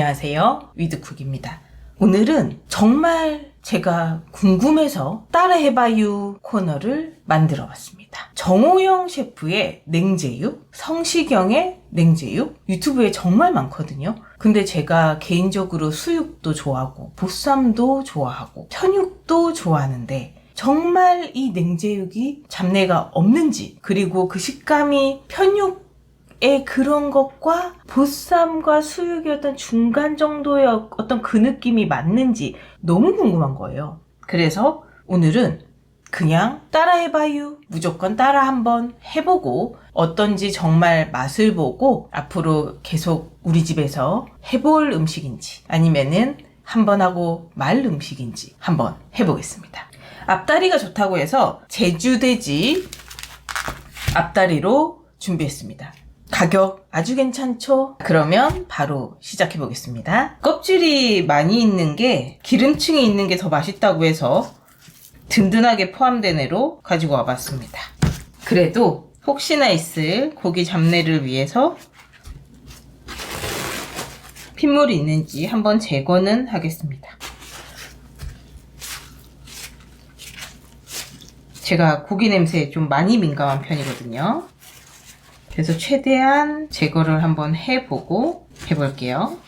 안녕하세요. 위드쿡입니다. 오늘은 정말 제가 궁금해서 따라해봐요 코너를 만들어 봤습니다. 정호영 셰프의 냉제육, 성시경의 냉제육, 유튜브에 정말 많거든요. 근데 제가 개인적으로 수육도 좋아하고, 보쌈도 좋아하고, 편육도 좋아하는데, 정말 이 냉제육이 잡내가 없는지, 그리고 그 식감이 편육 의 그런 것과 보쌈과 수육의 어떤 중간 정도의 어떤 그 느낌이 맞는지 너무 궁금한 거예요. 그래서 오늘은 그냥 따라해봐요. 무조건 따라 한번 해보고 어떤지 정말 맛을 보고 앞으로 계속 우리 집에서 해볼 음식인지 아니면은 한번 하고 말 음식인지 한번 해보겠습니다. 앞다리가 좋다고 해서 제주돼지 앞다리로 준비했습니다. 가격 아주 괜찮죠? 그러면 바로 시작해 보겠습니다. 껍질이 많이 있는 게 기름층이 있는 게 더 맛있다고 해서 든든하게 포함된 애로 가지고 와봤습니다. 그래도 혹시나 있을 고기 잡내를 위해서 핏물이 있는지 한번 제거는 하겠습니다. 제가 고기 냄새에 좀 많이 민감한 편이거든요. 그래서 최대한 제거를 한번 해보고 해볼게요.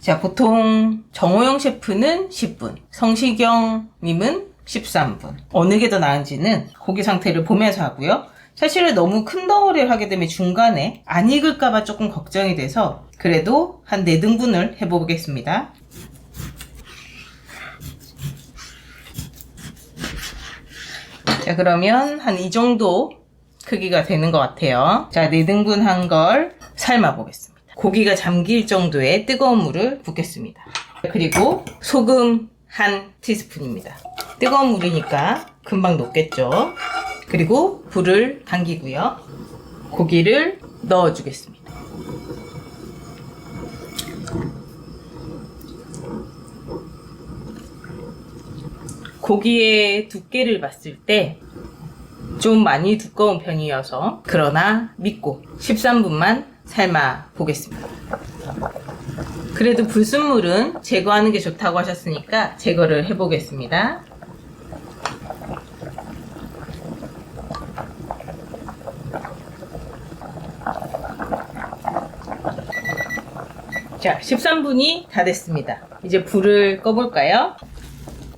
자, 보통 정호영 셰프는 10분, 성시경님은 13분. 어느 게 더 나은지는 고기 상태를 보면서 하고요. 사실은 너무 큰 덩어리를 하게 되면 중간에 안 익을까봐 조금 걱정이 돼서 그래도 한 4등분을 해보겠습니다. 자, 그러면 한 이 정도 크기가 되는 것 같아요. 자, 4등분 한 걸 삶아 보겠습니다. 고기가 잠길 정도의 뜨거운 물을 붓겠습니다. 그리고 소금 한 티스푼입니다. 뜨거운 물이니까 금방 녹겠죠. 그리고 불을 당기고요. 고기를 넣어주겠습니다. 고기의 두께를 봤을 때 좀 많이 두꺼운 편이어서 그러나 믿고 13분만 삶아 보겠습니다. 그래도 불순물은 제거하는 게 좋다고 하셨으니까 제거를 해보겠습니다. 자, 13분이 다 됐습니다. 이제 불을 꺼볼까요?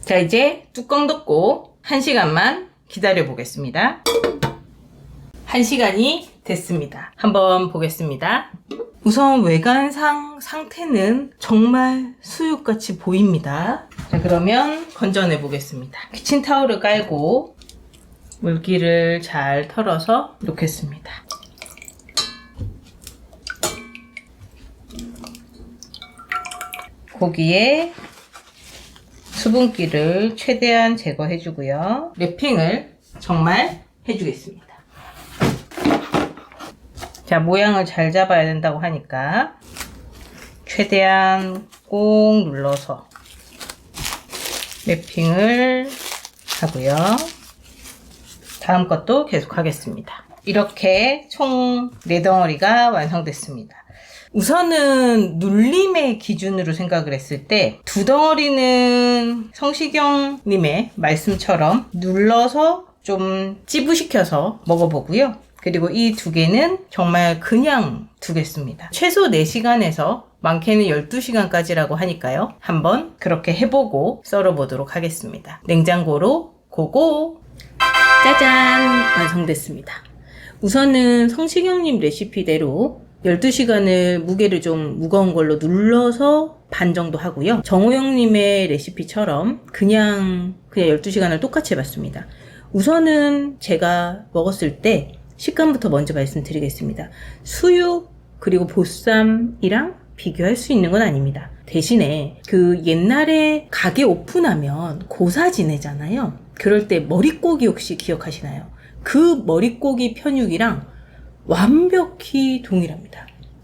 자, 이제 뚜껑 덮고 1시간만 기다려 보겠습니다. 1시간이 됐습니다. 한번 보겠습니다. 우선 외관상 상태는 정말 수육같이 보입니다. 자, 그러면 건져내 보겠습니다. 키친타올을 깔고 물기를 잘 털어서 놓겠습니다. 고기에 수분기를 최대한 제거해 주고요. 랩핑을 정말 해주겠습니다. 자, 모양을 잘 잡아야 된다고 하니까 최대한 꼭 눌러서 랩핑을 하고요. 다음 것도 계속 하겠습니다. 이렇게 총 4덩어리가 완성됐습니다. 우선은 눌림의 기준으로 생각을 했을 때 두 덩어리는 성시경님의 말씀처럼 눌러서 좀 찌부시켜서 먹어보고요. 그리고 이 두 개는 정말 그냥 두겠습니다. 최소 4시간에서 많게는 12시간까지라고 하니까요. 한번 그렇게 해보고 썰어보도록 하겠습니다. 냉장고로 고고! 짜잔! 완성됐습니다. 우선은 성시경님 레시피대로 12시간을 무게를 좀 무거운 걸로 눌러서 반 정도 하고요. 정호영님의 레시피처럼 그냥, 그냥 12시간을 똑같이 해봤습니다. 우선은 제가 먹었을 때 식감부터 먼저 말씀드리겠습니다. 수육, 그리고 보쌈이랑 비교할 수 있는 건 아닙니다. 대신에 그 옛날에 가게 오픈하면 고사 지내잖아요. 그럴 때 머릿고기 혹시 기억하시나요? 그 머릿고기 편육이랑 완벽히 동일합니다.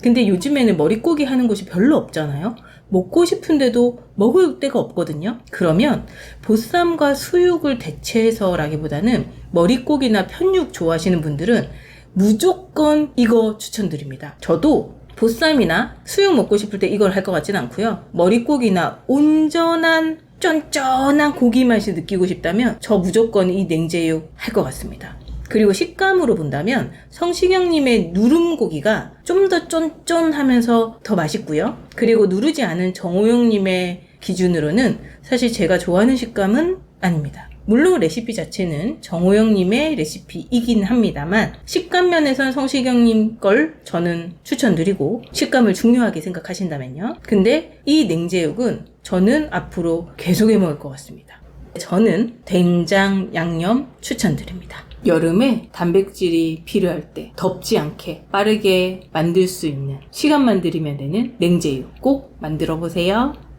근데 요즘에는 머릿고기 하는 곳이 별로 없잖아요. 먹고 싶은데도 먹을 데가 없거든요. 그러면 보쌈과 수육을 대체해서라기보다는 머릿고기나 편육 좋아하시는 분들은 무조건 이거 추천드립니다. 저도 보쌈이나 수육 먹고 싶을 때 이걸 할 것 같지는 않고요. 머릿고기나 온전한 쫀쫀한 고기 맛이 느끼고 싶다면 저 무조건 이 냉제육 할 것 같습니다. 그리고 식감으로 본다면 성시경님의 누름 고기가 좀 더 쫀쫀하면서 더 맛있고요. 그리고 누르지 않은 정호영님의 기준으로는 사실 제가 좋아하는 식감은 아닙니다. 물론 레시피 자체는 정호영님의 레시피이긴 합니다만 식감 면에선 성시경님 걸 저는 추천드리고 식감을 중요하게 생각하신다면요. 근데 이 냉제육은 저는 앞으로 계속 해 먹을 것 같습니다. 저는 된장 양념 추천드립니다. 여름에 단백질이 필요할 때 덥지 않게 빠르게 만들 수 있는 시간만 들이면 되는 냉제육 꼭 만들어 보세요.